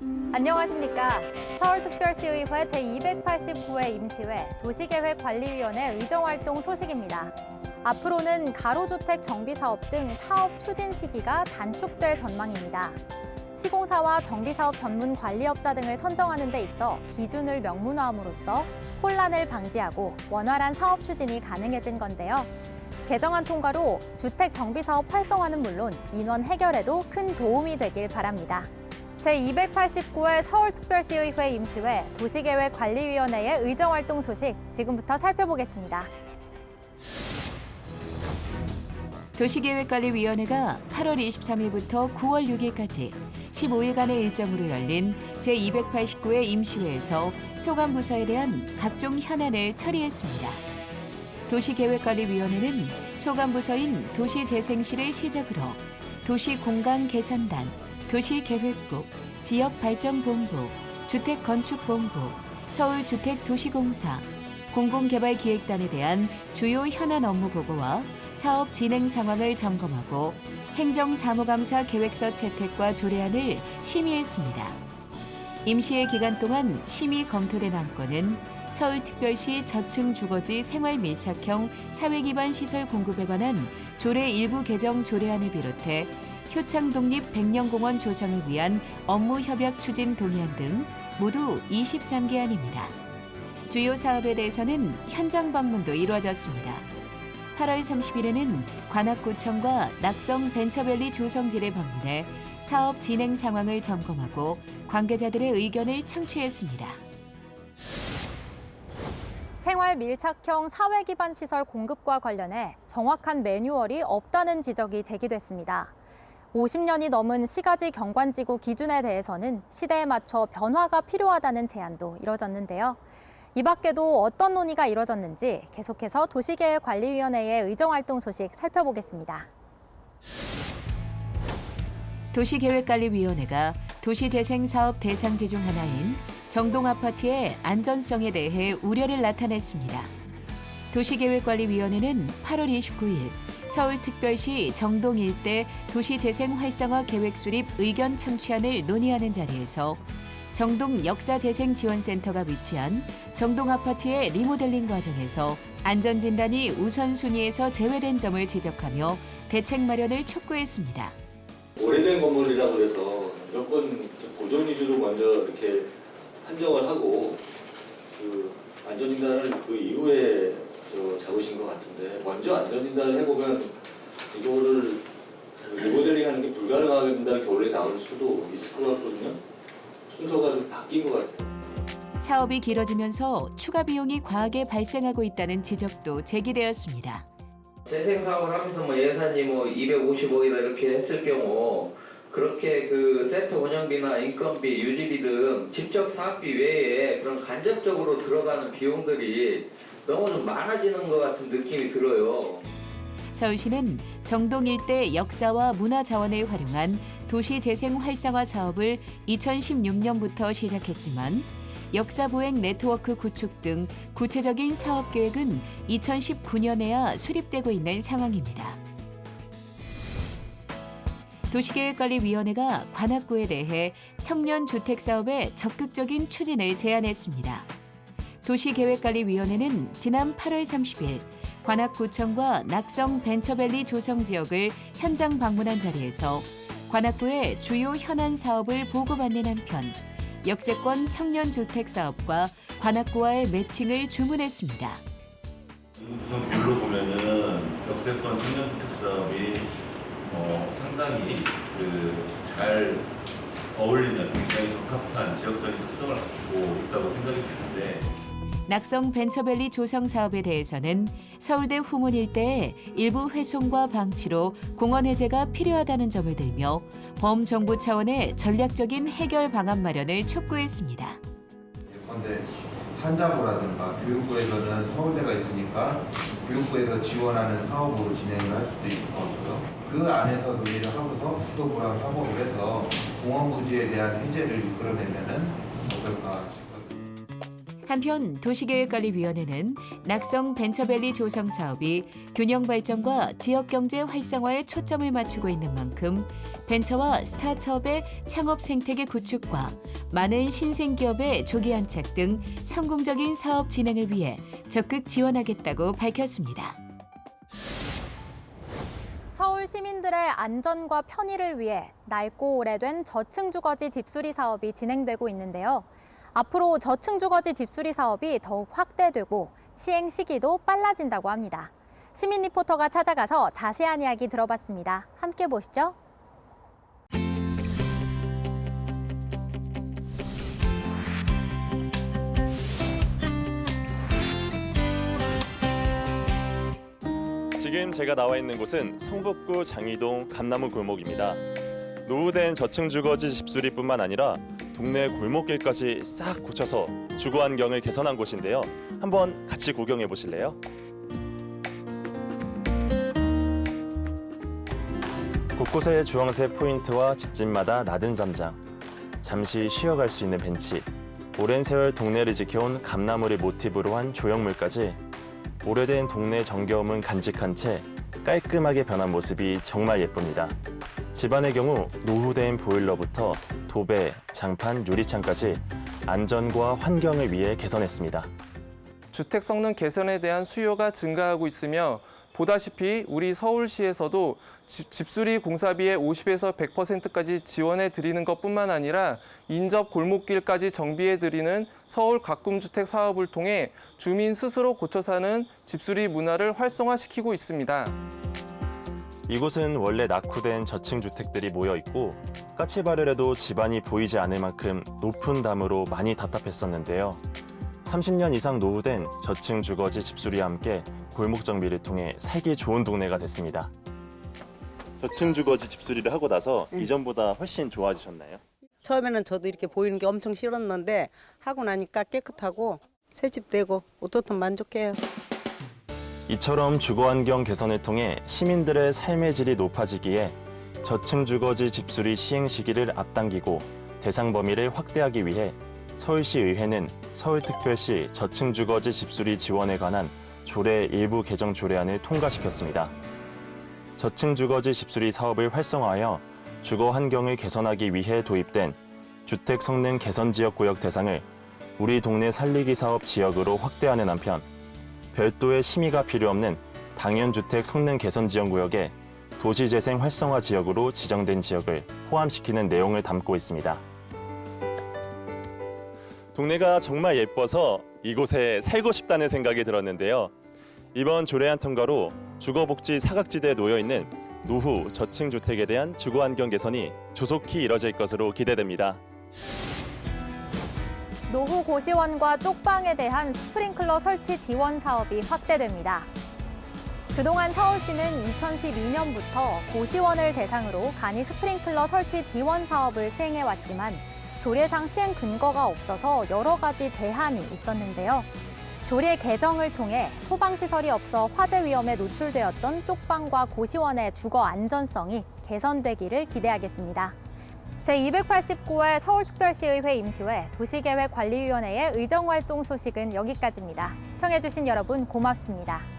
안녕하십니까. 서울특별시의회 제289회 임시회 도시계획관리위원회 의정활동 소식입니다. 앞으로는 가로주택 정비사업 등 사업 추진 시기가 단축될 전망입니다. 시공사와 정비사업 전문 관리업자 등을 선정하는 데 있어 기준을 명문화함으로써 혼란을 방지하고 원활한 사업 추진이 가능해진 건데요. 개정안 통과로 주택 정비사업 활성화는 물론 민원 해결에도 큰 도움이 되길 바랍니다. 제289회 서울특별시의회 임시회 도시계획관리위원회의 의정활동 소식 지금부터 살펴보겠습니다. 도시계획관리위원회가 8월 23일부터 9월 6일까지 15일간의 일정으로 열린 제289회 임시회에서 소관부서에 대한 각종 현안을 처리했습니다. 도시계획관리위원회는 소관부서인 도시재생실을 시작으로 도시공간개선단, 도시계획국, 지역발전본부, 주택건축본부, 서울주택도시공사, 공공개발기획단에 대한 주요 현안 업무 보고와 사업 진행 상황을 점검하고 행정사무감사 계획서 채택과 조례안을 심의했습니다. 임시회 기간 동안 심의 검토된 안건은 서울특별시 저층 주거지 생활 밀착형 사회기반 시설 공급에 관한 조례 일부 개정 조례안을 비롯해 효창 독립 백년공원 조성을 위한 업무 협약 추진 동의안 등 모두 23개안입니다. 주요 사업에 대해서는 현장 방문도 이루어졌습니다. 8월 30일에는 관악구청과 낙성 벤처밸리 조성지를 방문해 사업 진행 상황을 점검하고 관계자들의 의견을 청취했습니다. 생활 밀착형 사회 기반 시설 공급과 관련해 정확한 매뉴얼이 없다는 지적이 제기됐습니다. 50년이 넘은 시가지 경관지구 기준에 대해서는 시대에 맞춰 변화가 필요하다는 제안도 이뤄졌는데요. 이 밖에도 어떤 논의가 이뤄졌는지 계속해서 도시계획관리위원회의 의정활동 소식 살펴보겠습니다. 도시계획관리위원회가 도시재생사업 대상지 중 하나인 정동 아파트의 안전성에 대해 우려를 나타냈습니다. 도시계획관리위원회는 8월 29일 서울특별시 정동 일대 도시재생 활성화 계획 수립 의견 청취안을 논의하는 자리에서 정동 역사재생지원센터가 위치한 정동 아파트의 리모델링 과정에서 안전진단이 우선순위에서 제외된 점을 지적하며 대책 마련을 촉구했습니다. 오래된 건물이라고 해서 무조건 보존 위주로 먼저 이렇게 판정을 하고 그 안전진단을 그 이후에 같은데 먼저 안전 진단을 해보면 이거를 그 리모델링하는 게 불가능하다는 결론이 나올 수도 있을 것 같거든요. 순서가 좀 바뀐 것 같아요. 사업이 길어지면서 추가 비용이 과하게 발생하고 있다는 지적도 제기되었습니다. 재생 사업을 하면서 뭐 예산이 뭐 250억이다 이렇게 했을 경우 그렇게 그 센터 운영비나 인건비, 유지비 등 직접 사업비 외에 그런 간접적으로 들어가는 비용들이 너무 좀 많아지는 것 같은 느낌이 들어요. 서울시는 정동 일대 역사와 문화 자원을 활용한 도시 재생 활성화 사업을 2016년부터 시작했지만 역사 보행 네트워크 구축 등 구체적인 사업 계획은 2019년에야 수립되고 있는 상황입니다. 도시계획관리위원회가 관악구에 대해 청년 주택 사업의 적극적인 추진을 제안했습니다. 도시계획관리위원회는 지난 8월 30일 관악구청과 낙성 벤처밸리 조성 지역을 현장 방문한 자리에서 관악구의 주요 현안 사업을 보고받는 한편 역세권 청년 주택 사업과 관악구와의 매칭을 주문했습니다. 별로 보면은 역세권 청년 주택 사업이 어, 상당히 그잘 어울리는 굉장히 적합한 지역적인 특성을 갖추고 있다고 생각이 되는데 낙성 벤처밸리 조성 사업에 대해서는 서울대 후문 일대에 일부 훼손과 방치로 공원 해제가 필요하다는 점을 들며 범정부 차원의 전략적인 해결 방안 마련을 촉구했습니다. 예컨대 산자부라든가 교육부에서는 서울대가 있으니까 교육부에서 지원하는 사업으로 진행을 할 수도 있을 것 같고요. 그 안에서 논의를 하고서 국토부랑 협업을 해서 공원 부지에 대한 해제를 이끌어내면은 어떨까 싶거든요. 한편 도시계획관리위원회는 낙성 벤처밸리 조성 사업이 균형 발전과 지역 경제 활성화에 초점을 맞추고 있는 만큼 벤처와 스타트업의 창업 생태계 구축과 많은 신생 기업의 조기 안착 등 성공적인 사업 진행을 위해 적극 지원하겠다고 밝혔습니다. 서울 시민들의 안전과 편의를 위해 낡고 오래된 저층 주거지 집수리 사업이 진행되고 있는데요. 앞으로 저층 주거지 집수리 사업이 더욱 확대되고 시행 시기도 빨라진다고 합니다. 시민 리포터가 찾아가서 자세한 이야기 들어봤습니다. 함께 보시죠. 지금 제가 나와 있는 곳은 성북구 장이동 감나무 골목입니다. 노후된 저층 주거지 집수리뿐만 아니라 동네 골목길까지 싹 고쳐서 주거 환경을 개선한 곳인데요. 한번 같이 구경해 보실래요? 곳곳에 주황색 포인트와 집집마다 낮은 잠장, 잠시 쉬어갈 수 있는 벤치, 오랜 세월 동네를 지켜온 감나무를 모티브로 한 조형물까지 오래된 동네 정겨움은 간직한 채 깔끔하게 변한 모습이 정말 예쁩니다. 집안의 경우 노후된 보일러부터 도배, 장판, 유리창까지 안전과 환경을 위해 개선했습니다. 주택 성능 개선에 대한 수요가 증가하고 있으며 보다시피 우리 서울시에서도 집, 집수리 공사비의 50에서 100%까지 지원해 드리는 것뿐만 아니라 인접 골목길까지 정비해 드리는 서울 가꿈 주택 사업을 통해 주민 스스로 고쳐 사는 집수리 문화를 활성화시키고 있습니다. 이곳은 원래 낙후된 저층 주택들이 모여 있고 까치발을 해도 집안이 보이지 않을 만큼 높은 담으로 많이 답답했었는데요. 30년 이상 노후된 저층 주거지 집수리와 함께 골목 정비를 통해 살기 좋은 동네가 됐습니다. 저층 주거지 집수리를 하고 나서 이전보다 훨씬 좋아지셨나요? 처음에는 저도 이렇게 보이는 게 엄청 싫었는데 하고 나니까 깨끗하고 새 집 되고 어떻든 만족해요. 이처럼 주거 환경 개선을 통해 시민들의 삶의 질이 높아지기에 저층 주거지 집수리 시행 시기를 앞당기고 대상 범위를 확대하기 위해 서울시 의회는 서울특별시 저층 주거지 집수리 지원에 관한 조례 일부 개정 조례안을 통과시켰습니다. 저층 주거지 집수리 사업을 활성화하여 주거 환경을 개선하기 위해 도입된 주택 성능 개선 지역 구역 대상을 우리 동네 살리기 사업 지역으로 확대하는 한편 별도의 심의가 필요 없는 당연주택 성능 개선 지역 구역에 도시재생 활성화 지역으로 지정된 지역을 포함시키는 내용을 담고 있습니다. 동네가 정말 예뻐서 이곳에 살고 싶다는 생각이 들었는데요. 이번 조례안 통과로 주거복지 사각지대에 놓여 있는 노후 저층 주택에 대한 주거 환경 개선이 조속히 이뤄질 것으로 기대됩니다. 노후 고시원과 쪽방에 대한 스프링클러 설치 지원 사업이 확대됩니다. 그동안 서울시는 2012년부터 고시원을 대상으로 간이 스프링클러 설치 지원 사업을 시행해 왔지만 조례상 시행 근거가 없어서 여러 가지 제한이 있었는데요. 조례 개정을 통해 소방시설이 없어 화재 위험에 노출되었던 쪽방과 고시원의 주거 안전성이 개선되기를 기대하겠습니다. 제289회 서울특별시의회 임시회 도시계획관리위원회의 의정활동 소식은 여기까지입니다. 시청해주신 여러분 고맙습니다.